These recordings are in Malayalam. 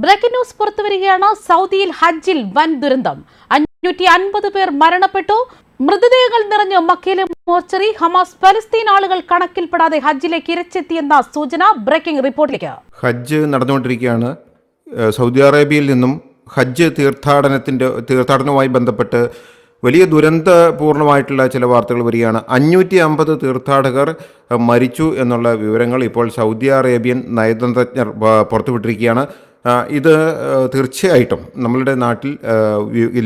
Breaking news പുറത്തുവരികയാണ്. സൗദിയിൽ ഹജ്ജിൽ വൻ ദുരന്തം. അഞ്ഞൂറ്റി അൻപത് പേർ മരണപ്പെട്ടു. മൃതദേഹങ്ങൾ നിറഞ്ഞു മക്കയിലെ മോർച്ചറി ഹമാസ് പലസ്തീൻ ആളുകൾ കണക്കിൽപ്പെടാതെ ഹജ്ജിലേക്ക് ഇരച്ചെത്തിയെന്ന സൂചന ബ്രേക്കിംഗ് റിപ്പോർട്ടിലേക്ക്. ഹജ്ജ് നടന്നുകൊണ്ടിരിക്കുകയാണ്. സൗദി അറേബ്യയിൽ നിന്നും ഹജ്ജ് തീർത്ഥാടനത്തിന്റെ തീർത്ഥാടനവുമായി ബന്ധപ്പെട്ട് വലിയ ദുരന്തപൂർണമായിട്ടുള്ള ചില വാർത്തകൾ വരികയാണ്. അഞ്ഞൂറ്റി അമ്പത് തീർത്ഥാടകർ മരിച്ചു എന്നുള്ള വിവരങ്ങൾ ഇപ്പോൾ സൗദി അറേബ്യൻ നയതന്ത്രജ്ഞർ പുറത്തുവിട്ടിരിക്കുകയാണ്. ഇത് തീർച്ചയായിട്ടും നമ്മളുടെ നാട്ടിൽ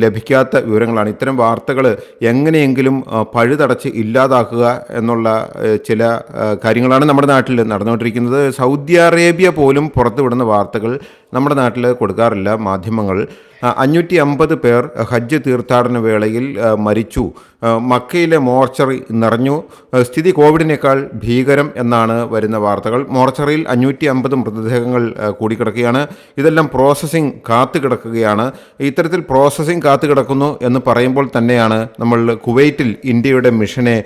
ലഭിക്കാത്ത വിവരങ്ങളാണ്. ഇത്തരം വാർത്തകൾ എങ്ങനെയെങ്കിലും പഴുതടച്ച് ഇല്ലാതാക്കുക എന്നുള്ള ചില കാര്യങ്ങളാണ് നമ്മുടെ നാട്ടിൽ നടന്നുകൊണ്ടിരിക്കുന്നത്. സൗദി അറേബ്യ പോലും പുറത്തുവിടുന്ന വാർത്തകൾ നമ്മുടെ നാട്ടിൽ കൊടുക്കാറില്ല. മാധ്യമങ്ങൾ അഞ്ഞൂറ്റി അമ്പത് പേർ ഹജ്ജ് തീർത്ഥാടന വേളയിൽ മരിച്ചു. മക്കയിലെ മോർച്ചറി നിറഞ്ഞു. സ്ഥിതി കോവിഡിനേക്കാൾ ഭീകരം എന്നാണ് വരുന്ന വാർത്തകൾ. മോർച്ചറിയിൽ അഞ്ഞൂറ്റി അമ്പത് മൃതദേഹങ്ങൾ കൂടിക്കിടക്കുകയാണ്. ഇതെല്ലാം പ്രോസസ്സിംഗ് കാത്തു കിടക്കുകയാണ്. ഇത്തരത്തിൽ പ്രോസസ്സിംഗ് കാത്തു കിടക്കുന്നു എന്ന് പറയുമ്പോൾ തന്നെയാണ് നമ്മൾ കുവൈറ്റിൽ ഇന്ത്യയുടെ മിഷനെ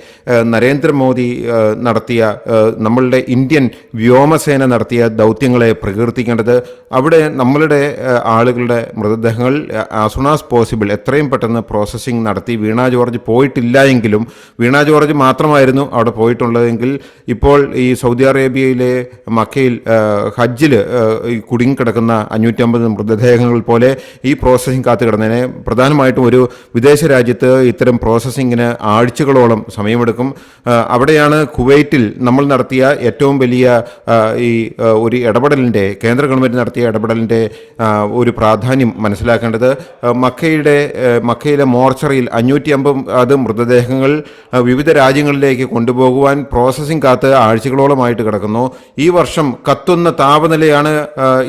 നരേന്ദ്രമോദി നടത്തിയ നമ്മളുടെ ഇന്ത്യൻ വ്യോമസേന നടത്തിയ ദൗത്യങ്ങളെ പ്രകീർത്തിക്കേണ്ടത്. അവിടെ നമ്മളുടെ ആളുകളുടെ ആളുകളുടെ മൃതദേഹങ്ങൾ ആസ് ആസ് പോസിബിൾ എത്രയും പെട്ടെന്ന് പ്രോസസ്സിംഗ് നടത്തി. വീണ ജോർജ് പോയിട്ടില്ല എങ്കിലും വീണ ജോർജ് മാത്രമായിരുന്നു അവിടെ പോയിട്ടുള്ളതെങ്കിൽ ഇപ്പോൾ ഈ സൗദി അറേബ്യയിലെ മക്കയിൽ ഹജ്ജിൽ കുടുങ്ങിക്കിടക്കുന്ന അഞ്ഞൂറ്റമ്പത് മൃതദേഹങ്ങൾ പോലെ ഈ പ്രോസസ്സിംഗ് കാത്തു കിടന്നതിനെ പ്രധാനമായിട്ടും ഒരു വിദേശ രാജ്യത്ത് ഇത്തരം പ്രോസസ്സിങ്ങിന് ആഴ്ചകളോളം സമയമെടുക്കും. അവിടെയാണ് കുവൈറ്റിൽ നമ്മൾ നടത്തിയ ഏറ്റവും വലിയ ഈ ഒരു ഇടപെടലിന്റെ കേന്ദ്ര ഗവൺമെന്റ് നടത്തിയ ഇടപെടലിന്റെ ഒരു പ്രാധാന്യം മനസ്സിലാക്കേണ്ടത് മക്കയുടെ മക്കയിലെ മോർച്ചറിയിൽ അഞ്ഞൂറ്റി അമ്പത് മൃതദേഹങ്ങൾ വിവിധ രാജ്യങ്ങളിലേക്ക് കൊണ്ടുപോകുവാൻ പ്രോസസ്സിംഗ് കാത്ത് ആഴ്ചകളോളമായിട്ട് കിടക്കുന്നു. ഈ വർഷം കത്തുന്ന താപനിലയാണ്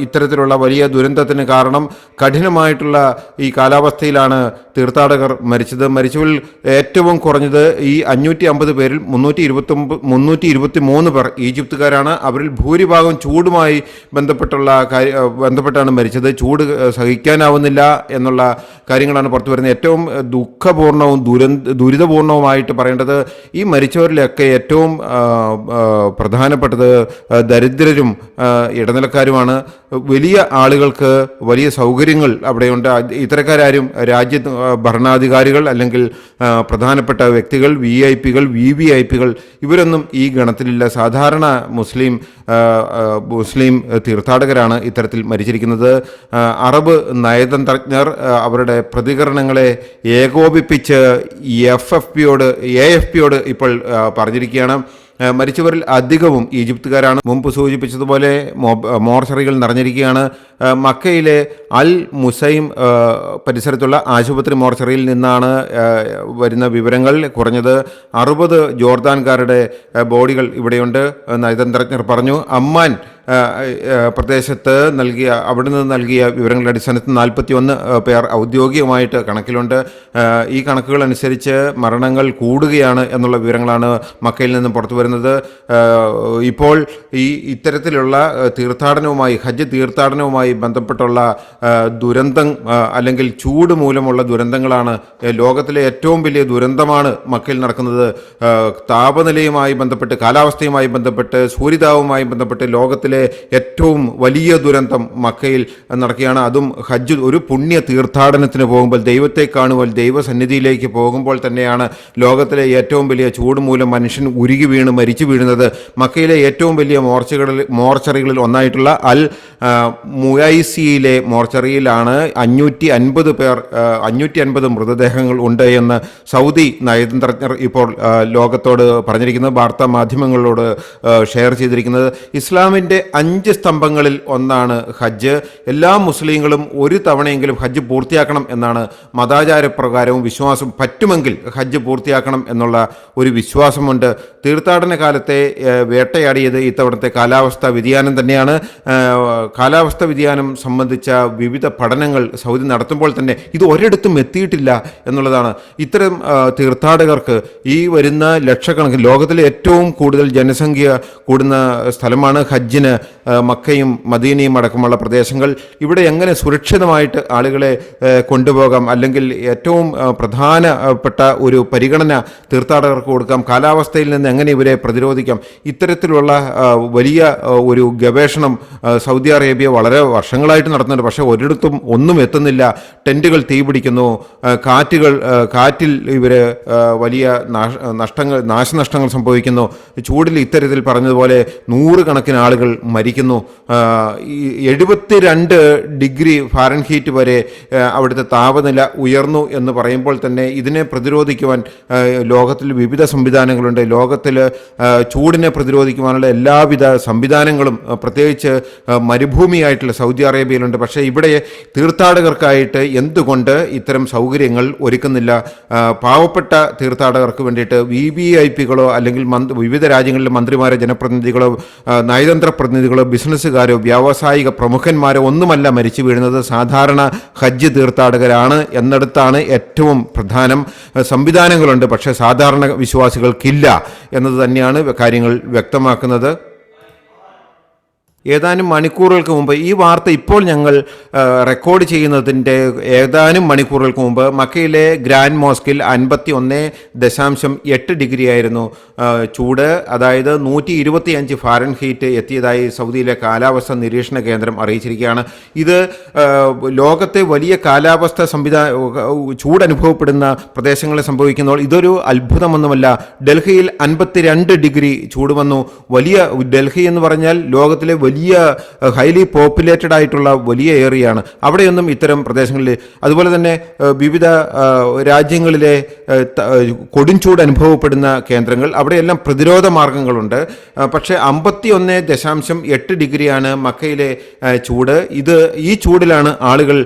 ഇത്തരത്തിലുള്ള വലിയ ദുരന്തത്തിന് കാരണം. കഠിനമായിട്ടുള്ള ഈ കാലാവസ്ഥയിലാണ് തീർത്ഥാടകർ മരിച്ചത്. മരിച്ചവരിൽ ഏറ്റവും കുറഞ്ഞത് ഈ അഞ്ഞൂറ്റി അമ്പത് പേരിൽ മുന്നൂറ്റി ഇരുപത്തൊമ്പത് മുന്നൂറ്റി ഇരുപത്തി മൂന്ന് പേർ ഈജിപ്തുകാരാണ്. അവരിൽ ഭൂരിഭാഗം ചൂടുമായി ബന്ധപ്പെട്ടുള്ള ബന്ധപ്പെട്ടാണ് മരിച്ചത്. ചൂട് സഹിക്കാനാവുന്നില്ല. എന്നുള്ള കാര്യങ്ങളാണ് പുറത്തു വരുന്നത്. ഏറ്റവും ദുഃഖപൂർണവും ദുരന്ത ദുരിതപൂർണവുമായിട്ട് പറയേണ്ടത് ഈ മരിച്ചവരിലൊക്കെ ഏറ്റവും പ്രധാനപ്പെട്ടത് ദരിദ്രരും ഇടനിലക്കാരുമാണ്. വലിയ ആളുകൾക്ക് വലിയ സൗകര്യങ്ങൾ അവിടെയുണ്ട്. ഇത്തരക്കാരും രാജ്യ ഭരണാധികാരികൾ അല്ലെങ്കിൽ പ്രധാനപ്പെട്ട വ്യക്തികൾ വി ഐ പികൾ വി വി ഐ പികൾ ഇവരൊന്നും ഈ ഗണത്തിലില്ല. സാധാരണ മുസ്ലിം മുസ്ലിം തീർത്ഥാടകരാണ് ഇത്തരത്തിൽ മരിച്ചിരിക്കുന്നത്. അറബ് അറബ് നയതന്ത്രജ്ഞർ അവരുടെ പ്രതികരണങ്ങളെ ഏകോപിപ്പിച്ച് എഫ് എഫ് പിയോട് എ എഫ് പിയോട് ഇപ്പോൾ പറഞ്ഞിരിക്കുകയാണ്. മരിച്ചവരിൽ അധികവും ഈജിപ്തുകാരാണ്. മുമ്പ് സൂചിപ്പിച്ചതുപോലെ മോർച്ചറികൾ നിറഞ്ഞിരിക്കുകയാണ്. മക്കയിലെ അൽ മുസൈം പരിസരത്തുള്ള ആശുപത്രി മോർച്ചറിയിൽ നിന്നാണ് വരുന്ന വിവരങ്ങൾ കുറഞ്ഞത്. അറുപത് ജോർദാൻകാരുടെ ബോഡികൾ ഇവിടെയുണ്ട് നയതന്ത്രജ്ഞർ പറഞ്ഞു. അമ്മാൻ പ്രദേശത്ത് നൽകിയ അവിടെ നിന്ന് നൽകിയ വിവരങ്ങളുടെ അടിസ്ഥാനത്തിൽ നാൽപ്പത്തി ഒന്ന് പേർ ഔദ്യോഗികമായിട്ട് കണക്കിലുണ്ട്. ഈ കണക്കുകൾ അനുസരിച്ച് മരണങ്ങൾ കൂടുകയാണ് എന്നുള്ള വിവരങ്ങളാണ് മക്കയിൽ നിന്നും പുറത്തു വരുന്നത്. ഇപ്പോൾ ഈ ഇത്തരത്തിലുള്ള തീർത്ഥാടനവുമായി ഹജ്ജ് തീർത്ഥാടനവുമായി ബന്ധപ്പെട്ടുള്ള ദുരന്തം അല്ലെങ്കിൽ ചൂട് മൂലമുള്ള ദുരന്തങ്ങളാണ് ലോകത്തിലെ ഏറ്റവും വലിയ ദുരന്തമാണ് മക്കയിൽ നടക്കുന്നത്. താപനിലയുമായി ബന്ധപ്പെട്ട് കാലാവസ്ഥയുമായി ബന്ധപ്പെട്ട് സൂര്യതാവുമായി ബന്ധപ്പെട്ട് ലോകത്തിലെ ഏറ്റവും വലിയ ദുരന്തം മക്കയിൽ നടക്കുകയാണ്. അതും ഹജ്ജ് ഒരു പുണ്യ തീർത്ഥാടനത്തിന് പോകുമ്പോൾ ദൈവത്തെ കാണുമ്പോൾ ദൈവസന്നിധിയിലേക്ക് പോകുമ്പോൾ തന്നെയാണ് ലോകത്തിലെ ഏറ്റവും വലിയ ചൂട് മൂലം മനുഷ്യൻ ഉരുകി വീണ് മരിച്ചു വീഴുന്നത്. മക്കയിലെ ഏറ്റവും വലിയ മോർച്ചകളിൽ മോർച്ചറികളിൽ ഒന്നായിട്ടുള്ള അൽ മുയൈസിയിലെ മോർച്ചറിയിലാണ് അഞ്ഞൂറ്റി അൻപത് പേർ അഞ്ഞൂറ്റി അൻപത് മൃതദേഹങ്ങൾ ഉണ്ട് എന്ന് സൗദി നയതന്ത്രജ്ഞർ ഇപ്പോൾ ലോകത്തോട് പറഞ്ഞിരിക്കുന്നത് വാർത്താ മാധ്യമങ്ങളോട് ഷെയർ ചെയ്തിരിക്കുന്നത്. ഇസ്ലാമിന്റെ അഞ്ച് സ്തംഭങ്ങളിൽ ഒന്നാണ് ഹജ്ജ്. എല്ലാ മുസ്ലിങ്ങളും ഒരു തവണയെങ്കിലും ഹജ്ജ് പൂർത്തിയാക്കണം എന്നാണ് മതാചാരപ്രകാരവും വിശ്വാസം പറ്റുമെങ്കിൽ ഹജ്ജ് പൂർത്തിയാക്കണം എന്നുള്ള ഒരു വിശ്വാസമുണ്ട്. തീർത്ഥാടന കാലത്തെ വേട്ടയാടിയത് ഇത്തവണത്തെ കാലാവസ്ഥാ വ്യതിയാനം തന്നെയാണ്. കാലാവസ്ഥ വ്യതിയാനം സംബന്ധിച്ച വിവിധ പഠനങ്ങൾ സൗദി നടത്തുമ്പോൾ തന്നെ ഇത് ഒരിടത്തും എത്തിയിട്ടില്ല എന്നുള്ളതാണ്. ഇത്തരം തീർത്ഥാടകർക്ക് ഈ വരുന്ന ലക്ഷക്കണക്കിന് ലോകത്തിലെ ഏറ്റവും കൂടുതൽ ജനസംഖ്യ കൂടുന്ന സ്ഥലമാണ് ഹജ്ജിന്. മക്കയും മദീനയും അടക്കമുള്ള പ്രദേശങ്ങൾ ഇവിടെ എങ്ങനെ സുരക്ഷിതമായിട്ട് ആളുകളെ കൊണ്ടുപോകാം? അല്ലെങ്കിൽ ഏറ്റവും പ്രധാനപ്പെട്ട ഒരു പരിഗണന തീർത്ഥാടകർക്ക് കൊടുക്കാം? കാലാവസ്ഥയിൽ നിന്ന് എങ്ങനെ ഇവരെ പ്രതിരോധിക്കാം? ഇത്തരത്തിലുള്ള വലിയ ഒരു ഗവേഷണം സൗദി അറേബ്യ വളരെ വർഷങ്ങളായിട്ട് നടത്തുന്നുണ്ട്. പക്ഷേ ഒരിടത്തും ഒന്നും എത്തുന്നില്ല. ടെന്റുകൾ തീപിടിക്കുന്നു കാറ്റുകൾ കാറ്റിൽ ഇവർ വലിയ നഷ്ടങ്ങൾ നാശനഷ്ടങ്ങൾ സംഭവിക്കുന്നു. ചൂടിൽ ഇത്തരത്തിൽ പറഞ്ഞതുപോലെ നൂറുകണക്കിന് ആളുകൾ മരിക്കുന്നു. എഴുപത്തിരണ്ട് ഡിഗ്രി ഫാരൻഹീറ്റ് വരെ അവിടുത്തെ താപനില ഉയർന്നു എന്ന് പറയുമ്പോൾ തന്നെ ഇതിനെ പ്രതിരോധിക്കുവാൻ ലോകത്തിൽ വിവിധ സംവിധാനങ്ങളുണ്ട്. ലോകത്തിൽ ചൂടിനെ പ്രതിരോധിക്കുവാനുള്ള എല്ലാവിധ സംവിധാനങ്ങളും പ്രത്യേകിച്ച് മരുഭൂമിയായിട്ടുള്ള സൗദി അറേബ്യയിലുണ്ട്. പക്ഷേ ഇവിടെ തീർത്ഥാടകർക്കായിട്ട് എന്തുകൊണ്ട് ഇത്തരം സൗകര്യങ്ങൾ ഒരുക്കുന്നില്ല? പാവപ്പെട്ട തീർത്ഥാടകർക്ക് വേണ്ടിയിട്ട് വി വി ഐ പികളോ അല്ലെങ്കിൽ വിവിധ രാജ്യങ്ങളിലെ മന്ത്രിമാരെ ജനപ്രതിനിധികളോ നയതന്ത്ര പ്രതിനിധികളോ ബിസിനസ്സുകാരോ വ്യാവസായിക പ്രമുഖന്മാരോ ഒന്നുമല്ല മരിച്ചു വീഴുന്നത്. സാധാരണ ഹജ്ജ് തീർത്ഥാടകരാണ് എന്നിടത്താണ് ഏറ്റവും പ്രധാനം. സംവിധാനങ്ങളുണ്ട് പക്ഷേ സാധാരണ വിശ്വാസികൾക്കില്ല എന്നത് തന്നെയാണ് കാര്യങ്ങൾ വ്യക്തമാക്കുന്നത്. ഏതാനും മണിക്കൂറുകൾക്ക് മുമ്പ് ഈ വാർത്ത ഇപ്പോൾ ഞങ്ങൾ റെക്കോർഡ് ചെയ്യുന്നതിന്റെ ഏതാനും മണിക്കൂറുകൾക്ക് മുമ്പ് മക്കയിലെ ഗ്രാൻഡ് മോസ്കിൽ അൻപത്തി ഒന്ന് ദശാംശം എട്ട് ഡിഗ്രി ആയിരുന്നു ചൂട്. അതായത് നൂറ്റി ഇരുപത്തി അഞ്ച് ഫാരൻ ഹീറ്റ് എത്തിയതായി സൗദിയിലെ കാലാവസ്ഥ നിരീക്ഷണ കേന്ദ്രം അറിയിച്ചിരിക്കുകയാണ്. ഇത് ലോകത്തെ വലിയ കാലാവസ്ഥ സംവിധാന ചൂടനുഭവപ്പെടുന്ന പ്രദേശങ്ങളിൽ സംഭവിക്കുന്നപ്പോൾ ഇതൊരു അത്ഭുതമൊന്നുമല്ല. ഡൽഹിയിൽ അൻപത്തിരണ്ട് ഡിഗ്രി ചൂട് വന്നു. വലിയ ഡൽഹി എന്ന് പറഞ്ഞാൽ ലോകത്തിലെ വലിയ ഹൈലി പോപ്പുലേറ്റഡ് ആയിട്ടുള്ള വലിയ ഏറിയാണ്. അവിടെയൊന്നും ഇത്തരം പ്രദേശങ്ങളിൽ അതുപോലെ തന്നെ വിവിധ രാജ്യങ്ങളിലെ കൊടുംചൂട് അനുഭവപ്പെടുന്ന കേന്ദ്രങ്ങൾ. അവിടെയെല്ലാം പ്രതിരോധ മാർഗങ്ങളുണ്ട്. പക്ഷേ അമ്പത്തി ഒന്ന് ദശാംശം എട്ട് ഡിഗ്രിയാണ് മക്കയിലെ ചൂട്. ഇത് ഈ ചൂടിലാണ് ആളുകൾ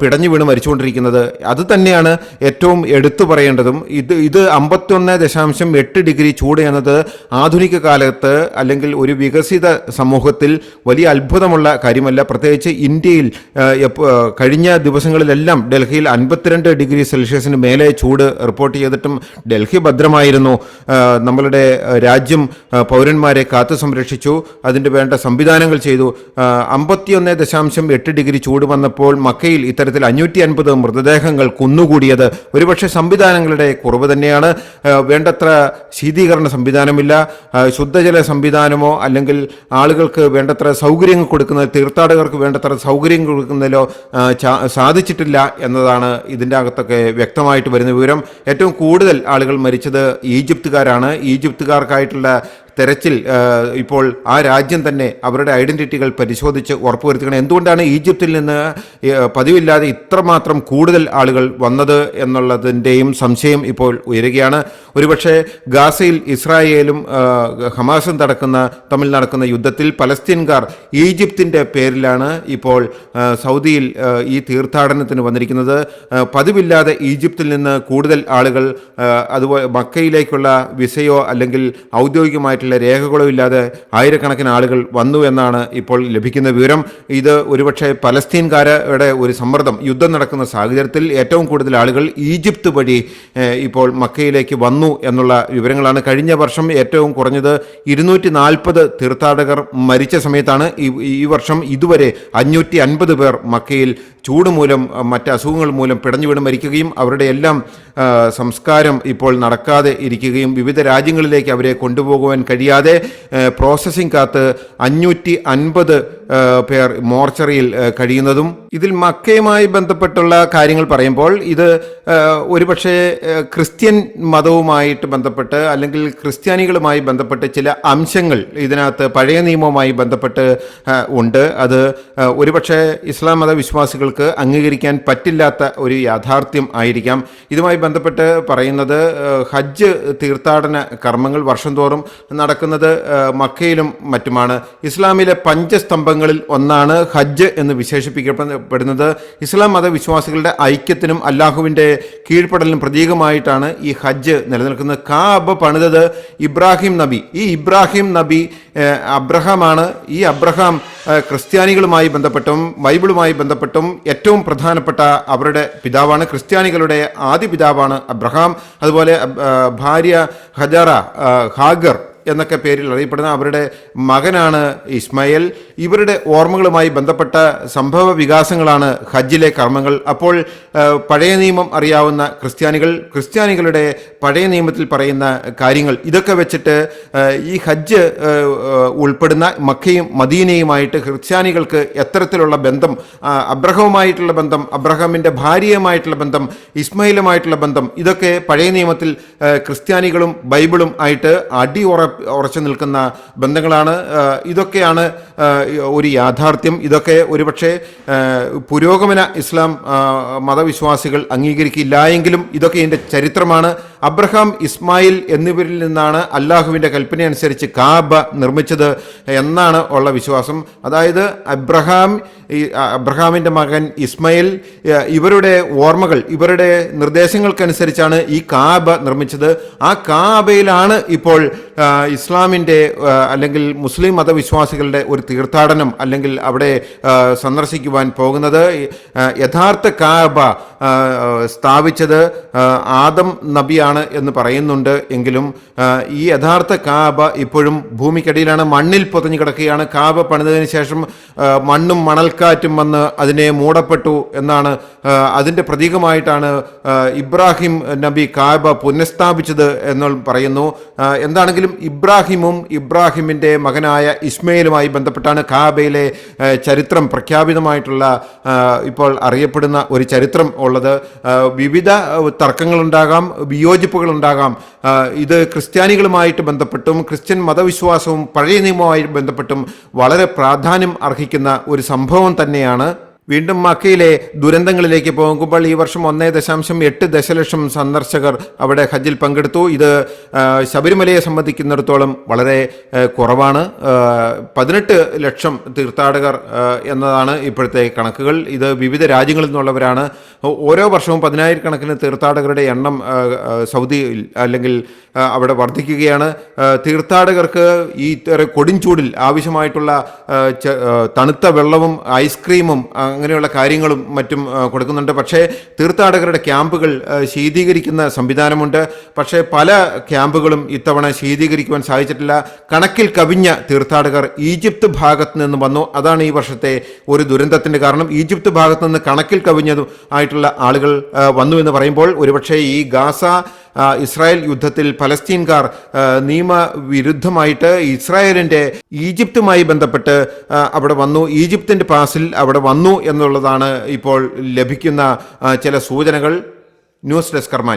പിടഞ്ഞു വീണ് മരിച്ചുകൊണ്ടിരിക്കുന്നത്. അത് തന്നെയാണ് ഏറ്റവും എടുത്തു പറയേണ്ടതും. ഇത് ഇത് അമ്പത്തൊന്ന് ദശാംശം എട്ട് ഡിഗ്രി ചൂട് എന്നത് ആധുനിക കാലത്ത് അല്ലെങ്കിൽ ഒരു വികസിത സമൂഹത്തിൽ വലിയ അത്ഭുതമുള്ള കാര്യമല്ല. പ്രത്യേകിച്ച് ഇന്ത്യയിൽ കഴിഞ്ഞ ദിവസങ്ങളിലെല്ലാം ഡൽഹിയിൽ അൻപത്തിരണ്ട് ഡിഗ്രി സെൽഷ്യസിന് മേലെ ചൂട് റിപ്പോർട്ട് ചെയ്തിട്ടും ഡൽഹി ഭദ്രമായിരുന്നു. നമ്മളുടെ രാജ്യം പൗരന്മാരെ കാത്തു സംരക്ഷിച്ചു. അതിന്റെ വേണ്ട സംവിധാനങ്ങൾ ചെയ്തു. അമ്പത്തിയൊന്ന് ദശാംശം എട്ട് ഡിഗ്രി ചൂട് വന്നപ്പോൾ മക്കയിൽ ഇത്തരത്തിൽ അഞ്ഞൂറ്റി അൻപത് മൃതദേഹങ്ങൾ കുന്നുകൂടിയത് ഒരുപക്ഷെ സംവിധാനങ്ങളുടെ കുറവ് തന്നെയാണ്. വേണ്ടത്ര ശീതീകരണ സംവിധാനമില്ല. ശുദ്ധജല സംവിധാനമോ അല്ലെങ്കിൽ ആളുകൾക്ക് വേണ്ടത്ര സൗകര്യങ്ങൾ കൊടുക്കുന്ന തീർത്ഥാടകർക്ക് വേണ്ടത്ര സൗകര്യം കൊടുക്കുന്നതിലോ സാധിച്ചിട്ടില്ല എന്നതാണ് ഇതിന്റെ അകത്തൊക്കെ വ്യക്തമായിട്ട് വരുന്ന വിവരം. ഏറ്റവും കൂടുതൽ ആളുകൾ മരിച്ചത് ഈജിപ്തുകാരാണ്. ഈജിപ്തുകാർക്കായിട്ടുള്ള തെരച്ചിൽ ഇപ്പോൾ ആ രാജ്യം തന്നെ അവരുടെ ഐഡന്റിറ്റികൾ പരിശോധിച്ച് ഉറപ്പുവരുത്തുകയാണ് എന്തുകൊണ്ടാണ് ഈജിപ്തിൽ നിന്ന് പതിവില്ലാതെ ഇത്രമാത്രം കൂടുതൽ ആളുകൾ വന്നത് എന്നുള്ളതിന്റെയും സംശയം ഇപ്പോൾ ഉയരുകയാണ്. ഒരുപക്ഷെ ഗാസയിൽ ഇസ്രായേലും ഹമാസും നടക്കുന്ന തമ്മിൽ നടക്കുന്ന യുദ്ധത്തിൽ പലസ്തീൻകാർ ഈജിപ്തിന്റെ പേരിലാണ് ഇപ്പോൾ സൗദിയിൽ ഈ തീർത്ഥാടനത്തിന് വന്നിരിക്കുന്നത്. പതിവില്ലാതെ ഈജിപ്തിൽ നിന്ന് കൂടുതൽ ആളുകൾ അതുപോലെ മക്കയിലേക്കുള്ള വിസയോ അല്ലെങ്കിൽ ഔദ്യോഗികമായിട്ടുള്ള രേഖകളും ഇല്ലാതെ ആയിരക്കണക്കിന് ആളുകൾ വന്നു എന്നാണ് ഇപ്പോൾ ലഭിക്കുന്ന വിവരം. ഇത് ഒരുപക്ഷെ പലസ്തീൻകാരുടെ ഒരു സമ്മർദ്ദം. യുദ്ധം നടക്കുന്ന സാഹചര്യത്തിൽ ഏറ്റവും കൂടുതൽ ആളുകൾ ഈജിപ്ത് വഴി ഇപ്പോൾ മക്കയിലേക്ക് വന്നു എന്നുള്ള വിവരങ്ങളാണ്. കഴിഞ്ഞ വർഷം ഏറ്റവും കുറഞ്ഞത് ഇരുന്നൂറ്റി നാൽപ്പത് തീർത്ഥാടകർ മരിച്ച സമയത്താണ് ഈ വർഷം ഇതുവരെ അഞ്ഞൂറ്റി അൻപത് പേർ മക്കയിൽ ചൂട് മൂലം മറ്റ് അസുഖങ്ങൾ മൂലം പിടഞ്ഞു വീണ് മരിക്കുകയും അവരുടെ എല്ലാം സംസ്കാരം ഇപ്പോൾ നടക്കാതെ ഇരിക്കുകയും വിവിധ രാജ്യങ്ങളിലേക്ക് അവരെ കൊണ്ടുപോകുവാൻ കഴിയാതെ പ്രോസസ്സിംഗ് കാത്ത് അഞ്ഞൂറ്റി അൻപത് പേർ മോർച്ചറിയിൽ കഴിയുന്നതും ഇതിൽ മക്കയുമായി ബന്ധപ്പെട്ടുള്ള കാര്യങ്ങൾ പറയുമ്പോൾ ഇത് ഒരുപക്ഷെ ക്രിസ്ത്യൻ മതവുമായിട്ട് ബന്ധപ്പെട്ട് അല്ലെങ്കിൽ ക്രിസ്ത്യാനികളുമായി ബന്ധപ്പെട്ട് ചില അംശങ്ങൾ ഇതിനകത്ത് പഴയ നിയമവുമായി ബന്ധപ്പെട്ട് ഉണ്ട്. അത് ഒരുപക്ഷെ ഇസ്ലാം മത വിശ്വാസികൾക്ക് അംഗീകരിക്കാൻ പറ്റില്ലാത്ത ഒരു യാഥാർത്ഥ്യം ആയിരിക്കാം. ഇതുമായി ബന്ധപ്പെട്ട് പറയുന്നത് ഹജ്ജ് തീർത്ഥാടന കർമ്മങ്ങൾ വർഷം തോറും നടക്കുന്നത് മക്കയിലും മറ്റുമാണ്. ഇസ്ലാമിലെ പഞ്ചസ്തംഭങ്ങളിൽ ഒന്നാണ് ഹജ്ജ് എന്ന് വിശേഷിപ്പിക്കപ്പെടുന്നത്. ഇസ്ലാം മതവിശ്വാസികളുടെ ഐക്യത്തിനും അല്ലാഹുവിന്റെ കീഴ്പ്പെടലിനും പ്രതീകമായിട്ടാണ് ഈ ഹജ്ജ് നിലനിൽക്കുന്നത്. കാബ പണിതത് ഇബ്രാഹിം നബി. ഈ ഇബ്രാഹിം നബി അബ്രഹാമാണ്. ഈ അബ്രഹാം ക്രിസ്ത്യാനികളുമായി ബന്ധപ്പെട്ടും ബൈബിളുമായി ബന്ധപ്പെട്ടും ഏറ്റവും പ്രധാനപ്പെട്ട അവരുടെ പിതാവാണ് ക്രിസ്ത്യാനികളുടെ ആദ്യ പിതാവാണ് അബ്രഹാം. അതുപോലെ ഭാര്യ ഹജറ ഹാഗർ എന്നൊക്കെ പേരിൽ അറിയപ്പെടുന്ന അവരുടെ മകനാണ് ഇസ്മായിൽ. ഇവരുടെ ഓർമ്മകളുമായി ബന്ധപ്പെട്ട സംഭവ വികാസങ്ങളാണ് ഹജ്ജിലെ കർമ്മങ്ങൾ. അപ്പോൾ പഴയ നിയമം അറിയാവുന്ന ക്രിസ്ത്യാനികൾ ക്രിസ്ത്യാനികളുടെ പഴയ നിയമത്തിൽ പറയുന്ന കാര്യങ്ങൾ ഇതൊക്കെ വെച്ചിട്ട് ഈ ഹജ്ജ് ഉൾപ്പെടുന്ന മക്കയും മദീനയുമായിട്ട് ക്രിസ്ത്യാനികൾക്ക് എത്തരത്തിലുള്ള ബന്ധം അബ്രഹവുമായിട്ടുള്ള ബന്ധം അബ്രഹാമിന്റെ ഭാര്യയുമായിട്ടുള്ള ബന്ധം ഇസ്മയിലുമായിട്ടുള്ള ബന്ധം ഇതൊക്കെ പഴയ നിയമത്തിൽ ക്രിസ്ത്യാനികളും ബൈബിളും ആയിട്ട് അടി ഉറ ഉറച്ചു നിൽക്കുന്ന ബന്ധങ്ങളാണ്. ഇതൊക്കെയാണ് ഒരു യാഥാർത്ഥ്യം. ഇതൊക്കെ ഒരുപക്ഷെ പുരോഗമന ഇസ്ലാം മതവിശ്വാസികൾ അംഗീകരിക്കില്ല എങ്കിലും ഇതൊക്കെ ഇതിന്റെ ചരിത്രമാണ്. അബ്രഹാം ഇസ്മായിൽ എന്നിവരിൽ നിന്നാണ് അല്ലാഹുവിന്റെ കൽപ്പനയനുസരിച്ച് കാബ നിർമ്മിച്ചത് എന്നാണ് ഉള്ള വിശ്വാസം. അതായത് അബ്രഹാം അബ്രഹാമിന്റെ മകൻ ഇസ്മയിൽ ഇവരുടെ ഓർമ്മകൾ ഇവരുടെ നിർദ്ദേശങ്ങൾക്കനുസരിച്ചാണ് ഈ കാബ നിർമ്മിച്ചത്. ആ കാബയിലാണ് ഇപ്പോൾ ഇസ്ലാമിന്റെ അല്ലെങ്കിൽ മുസ്ലിം മതവിശ്വാസികളുടെ ഒരു തീർത്ഥാടനം അല്ലെങ്കിൽ അവിടെ സന്ദർശിക്കുവാൻ പോകുന്നത് യഥാർത്ഥ കാബ സ്ഥാപിച്ചത് ആദം നബിയാണ് എന്ന് പറയുന്നുണ്ട് എങ്കിലും ഈ യഥാർത്ഥ കാബ ഇപ്പോഴും ഭൂമിക്കടിയിലാണ് മണ്ണിൽ പൊതിഞ്ഞു കിടക്കുകയാണ്. കാബ പണിതതിന് ശേഷം മണ്ണും മണൽക്കാറ്റും വന്ന് അതിനെ മൂടപ്പെട്ടു എന്നാണ് അതിന്റെ പ്രതീകമായിട്ടാണ് ഇബ്രാഹിം നബി കാബ പുനഃസ്ഥാപിച്ചത് എന്നും പറയുന്നു. എന്താണെങ്കിലും ഇബ്രാഹിമും ഇബ്രാഹിമിന്റെ മകനായ ഇസ്മയിലുമായി ബന്ധപ്പെട്ടാണ് കാബയിലെ ചരിത്രം പ്രഖ്യാപിതമായിട്ടുള്ള ഇപ്പോൾ അറിയപ്പെടുന്ന ഒരു ചരിത്രം ഉള്ളത്. വിവിധ തർക്കങ്ങളുണ്ടാകാം വിയോജിപ്പുകളുണ്ടാകാം. ഇത് ക്രിസ്ത്യാനികളുമായിട്ട് ബന്ധപ്പെട്ടും ക്രിസ്ത്യൻ മതവിശ്വാസവും പഴയ നിയമവുമായി ബന്ധപ്പെട്ടും വളരെ പ്രാധാന്യം അർഹിക്കുന്ന ഒരു സംഭവം തന്നെയാണ് വീണ്ടും മക്കയിലെ ദുരന്തങ്ങളിലേക്ക് പോകുമ്പോൾ ഈ വർഷം ഒന്നേ ദശാംശം എട്ട് ദശലക്ഷം സന്ദർശകർ അവിടെ ഹജ്ജിൽ പങ്കെടുത്തു. ഇത് ശബരിമലയെ സംബന്ധിക്കുന്നിടത്തോളം വളരെ കുറവാണ്. പതിനെട്ട് ലക്ഷം തീർത്ഥാടകർ എന്നതാണ് ഇപ്പോഴത്തെ കണക്കുകൾ. ഇത് വിവിധ രാജ്യങ്ങളിൽ നിന്നുള്ളവരാണ്. ഓരോ വർഷവും പതിനായിരക്കണക്കിന് തീർത്ഥാടകരുടെ എണ്ണം സൗദിയിൽ അല്ലെങ്കിൽ അവിടെ വർദ്ധിക്കുകയാണ്. തീർത്ഥാടകർക്ക് ഈ കൊടിഞ്ചൂടിൽ ആവശ്യമായിട്ടുള്ള തണുത്ത വെള്ളവും ഐസ്ക്രീമും അങ്ങനെയുള്ള കാര്യങ്ങളും മറ്റും കൊടുക്കുന്നുണ്ട്. പക്ഷേ തീർത്ഥാടകരുടെ ക്യാമ്പുകൾ ശീതീകരിക്കുന്ന സംവിധാനമുണ്ട്. പക്ഷേ പല ക്യാമ്പുകളും ഇത്തവണ ശീതീകരിക്കുവാൻ സാധിച്ചിട്ടില്ല. കണക്കിൽ കവിഞ്ഞ തീർത്ഥാടകർ ഈജിപ്ത് ഭാഗത്ത് നിന്ന് വന്നു. അതാണ് ഈ വർഷത്തെ ഒരു ദുരന്തത്തിന്റെ കാരണം. ഈജിപ്ത് ഭാഗത്ത് നിന്ന് കണക്കിൽ കവിഞ്ഞതും ആയിട്ടുള്ള ആളുകൾ വന്നു എന്ന് പറയുമ്പോൾ ഒരുപക്ഷെ ഈ ഗാസ ഇസ്രായേൽ യുദ്ധത്തിൽ പലസ്തീൻകാർ നിയമവിരുദ്ധമായിട്ട് ഇസ്രായേലിന്റെ ഈജിപ്തുമായി ബന്ധപ്പെട്ട് അവിടെ വന്നു. ഈജിപ്തിന്റെ പാസിൽ അവിടെ വന്നു എന്നുള്ളതാണ് ഇപ്പോൾ ലഭിക്കുന്ന ചില സൂചനകൾ. News desk Karma